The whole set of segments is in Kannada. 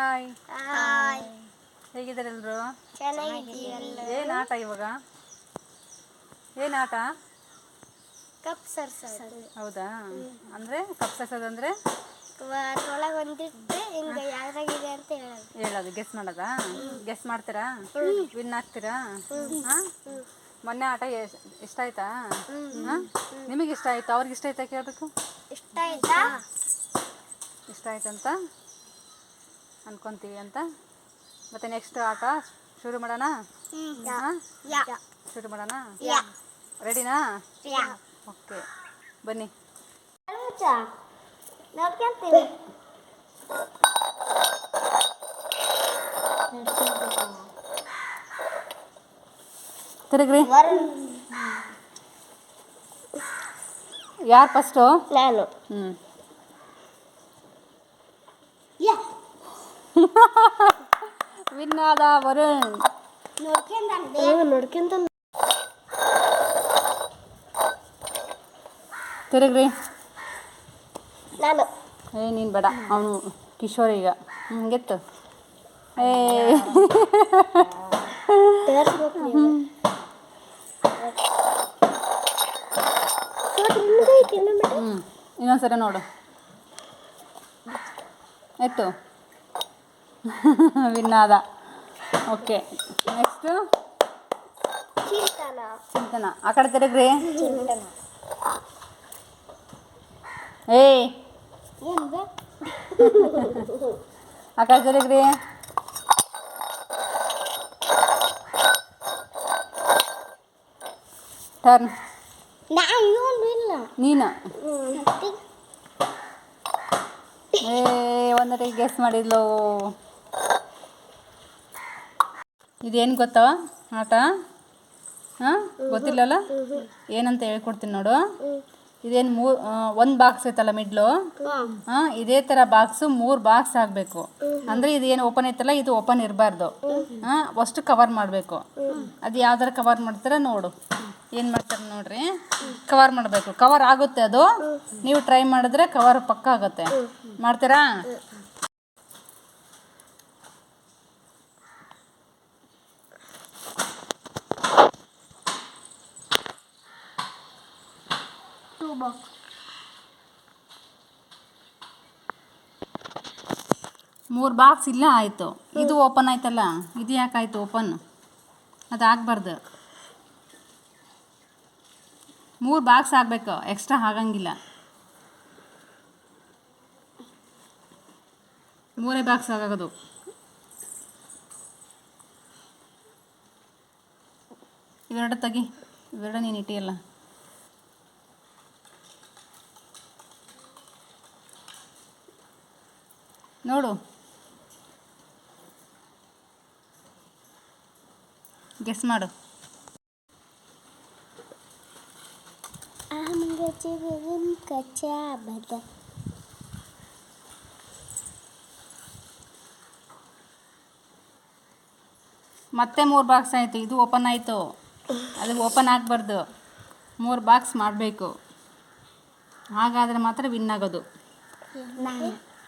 ಹಾಯ್. ಹಾಯ್. ಹೇಗಿದ್ದಾರೆ ಎಲ್ಲರೂ ಏನ್ ಆಟ ಇವಾಗ? ಏನು ಆಟ? ಕಪ್ ಸರ್ಸೋದು. ಹೌದಾ? ಅಂದರೆ ಕಪ್ಸಸೋದಂದರೆ ಅದ್ರೊಳಗೆ ಒಂದಿಟ್ಟು ಹಿಂಗೆ ಯಾವ್ದಾಗಿದೆ ಅಂತ ಹೇಳೋದು. ಹೇಳೋದು ಗೆಸ್ ಮಾಡೋದಾ? ಗೆಸ್ ಮಾಡ್ತೀರಾ? ವಿನ್ ಆಗ್ತೀರಾ? ಹಾಂ? ಮೊನ್ನೆ ಆಟ ಇಷ್ಟ ಆಯ್ತಾ? ಹಾಂ? ನಿಮಗೆ ಇಷ್ಟ ಆಯ್ತಾ? ಅವ್ರಿಗೆ ಇಷ್ಟ ಆಯ್ತಾ ಕೇಳಬೇಕು? ಇಷ್ಟ ಆಯ್ತಾ? ಇಷ್ಟ ಆಯ್ತಂತ? ಅನ್ಕೊಂತೀವಿ ಅಂತ. ಮತ್ತೆ ನೆಕ್ಸ್ಟ್ ಆಟ ಶುರು ಮಾಡೋಣ? ಶುರು ಮಾಡೋಣ? ರೆಡಿನಾ ಯಾ. ಓಕೆ ಬನ್ನಿ. ತಿರುಗ್ರಿ. ಯಾರು ಫಸ್ಟು ನಾನು. ಹ್ಞೂ ವಿನ್ ಆದ ವರುಣ್ ನೋಡ್ಕೊಂತ ತಿರುಗ್ರಿ. ನಾನು. ಏ ನೀನು ಬೇಡ. ಅವನು ಕಿಶೋರ್ ಈಗ. ಹಂಗೆತ್ತು ಏ. ಇನ್ನೊಂದ್ಸರಿ ನೋಡು. ಎತ್ತು. ವಿನ್ ಆದ ಓಕೆ ನೆಕ್ಸ್ಟು ಚಿಂತನ. ಆ ಕಡೆ ತಿರುಗ್ರಿ. ಏಯ್. ಆ ಕಡೆ ತಿರುಗ್ರಿ. ಟರ್ನ್ ನೀನು. ಏ ಒಂದರಿ ಗೆಸ್ ಮಾಡಿದ್ಲು. ಇದೇನು ಗೊತ್ತಾ ಆಟ? ಹಾಂ? ಗೊತ್ತಿಲ್ಲಲ್ಲ? ಏನಂತ ಹೇಳ್ಕೊಡ್ತೀನಿ ನೋಡು. ಇದೇನು ಮೂ ಒಂದು ಬಾಕ್ಸ್ ಐತಲ್ಲ ಮಿಡ್ಲು? ಹಾಂ, ಇದೇ ಥರ ಬಾಕ್ಸು ಮೂರು ಬಾಕ್ಸ್ ಆಗಬೇಕು. ಅಂದರೆ ಇದು ಏನು ಓಪನ್ ಐತಲ್ಲ, ಇದು ಓಪನ್ ಇರಬಾರ್ದು. ಹಾಂ, ಅಷ್ಟು ಕವರ್ ಮಾಡಬೇಕು. ಅದು ಯಾವ್ದಾರು ಕವರ್ ಮಾಡ್ತಾರೆ ನೋಡು. ಏನು ಮಾಡ್ತಾರೆ ನೋಡ್ರಿ? ಕವರ್ ಮಾಡಬೇಕು. ಕವರ್ ಆಗುತ್ತೆ ಅದು. ನೀವು ಟ್ರೈ ಮಾಡಿದ್ರೆ ಕವರ್ ಪಕ್ಕ ಆಗುತ್ತೆ. ಮಾಡ್ತೀರಾ? ಬಾಕ್ಸ್ ಮೂರು ಬಾಕ್ಸ್ ಇಲ್ಲ ಆಯಿತು. ಇದು ಓಪನ್ ಆಯ್ತಲ್ಲ? ಇದು ಯಾಕಾಯ್ತು ಓಪನ್ ಅದು ಆಗಬಾರ್ದು. ಮೂರು ಬಾಕ್ಸ್ ಆಗಬೇಕು. ಎಕ್ಸ್ಟ್ರಾ ಆಗಂಗಿಲ್ಲ. ಮೂರೇ ಬಾಕ್ಸ್ ಆಗೋದು. ಇವೆರಡು ತೆಗಿ. ಇವೆರಡು ನೀನು ಇಟ್ಟಿಯಲ್ಲ. ನೋಡು. ಗೆಸ್ ಮಾಡು. ಮತ್ತೆ ಮೂರು ಬಾಕ್ಸ್ ಆಯಿತು. ಇದು ಓಪನ್ ಆಯಿತು. ಅದು ಓಪನ್ ಆಗಬಾರ್ದು. ಮೂರು ಬಾಕ್ಸ್ ಮಾಡಬೇಕು. ಹಾಗಾದರೆ ಮಾತ್ರ ವಿನ್ ಆಗೋದು.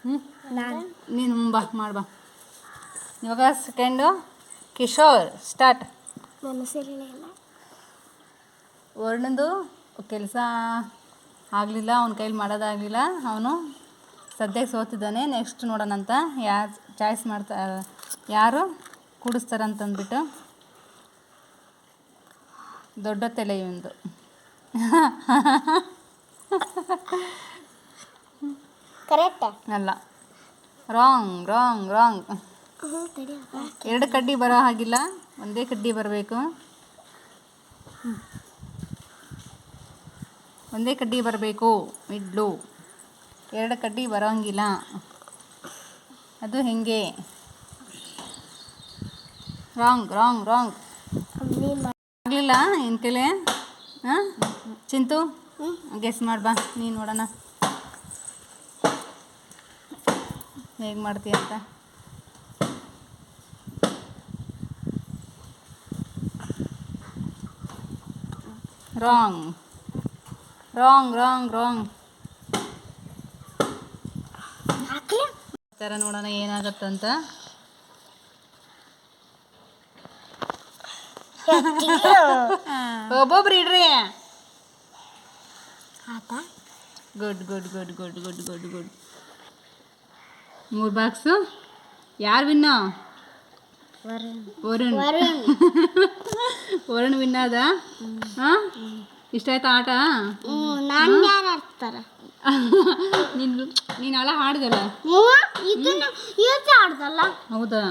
ಹ್ಞೂ ನಾನು ನೀನು ಬಾ ಮಾಡ್ಬಾ ಇವಾಗ ಸೆಕೆಂಡು ಕಿಶೋರ್ ಸ್ಟಾರ್ಟ್ ವರ್ಣದು ಕೆಲಸ ಆಗಲಿಲ್ಲ ಅವನ ಕೈಲಿ ಮಾಡೋದಾಗಲಿಲ್ಲ. ಅವನು ಸದ್ಯಕ್ಕೆ ಸೋತಿದ್ದಾನೆ. ನೆಕ್ಸ್ಟ್ ನೋಡೋಣಂತ ಯಾರು ಚಾಯ್ಸ್ ಮಾಡ್ತಾ ಯಾರು ಕೂಡಿಸ್ತಾರಂತಂದ್ಬಿಟ್ಟು. ದೊಡ್ಡ ತಲೆ ಇವಂದು. ಕರೆಕ್ಟಾ? ಅಲ್ಲ. ರಾಂಗ್ ರಾಂಗ್ ರಾಂಗ್ ಎರಡು ಕಡ್ಡಿ ಬರೋ ಹಾಗಿಲ್ಲ. ಒಂದೇ ಕಡ್ಡಿ ಬರಬೇಕು. ಒಂದೇ ಕಡ್ಡಿ ಬರಬೇಕು. ಮಿಡ್ಲು ಎರಡು ಕಡ್ಡಿ ಬರೋಂಗಿಲ್ಲ. ಅದು ಹೆಂಗೆ? ರಾಂಗ್ ರಾಂಗ್ ರಾಂಗ್ ಆಗಲಿಲ್ಲ ಎಂತಲೇ ಹಾಂ? ಚಿಂತು? ಗೆಸ್ ಮಾಡ್ಬಾ. ನೀನು ನೋಡೋಣ. ಹೇಗೆ ಮಾಡ್ತೀಯ ಅಂತ? ರಾಂಗ್ ರಾಂಗ್ ರಾಂಗ್ ರಾಂಗ್ ಥರ ನೋಡೋಣ ಏನಾಗತ್ತಂತ. ಒಬ್ಬೊಬ್ರು ಇಡ್ರಿ. Good good good good good good good ಮೂರು ಬಾಕ್ಸು ಯಾರು ವಿನ್ನ ವರುಣ್. ವರುಣ್. ವಿನ್ನ ಅದ. ಹಾಂ? ಇಷ್ಟ ಆಯ್ತಾ ಆಟ? ನಾನು ನೀನು ಅಳ ಹಾಡ್ದಲ್ಲ? ಹೌದಾ?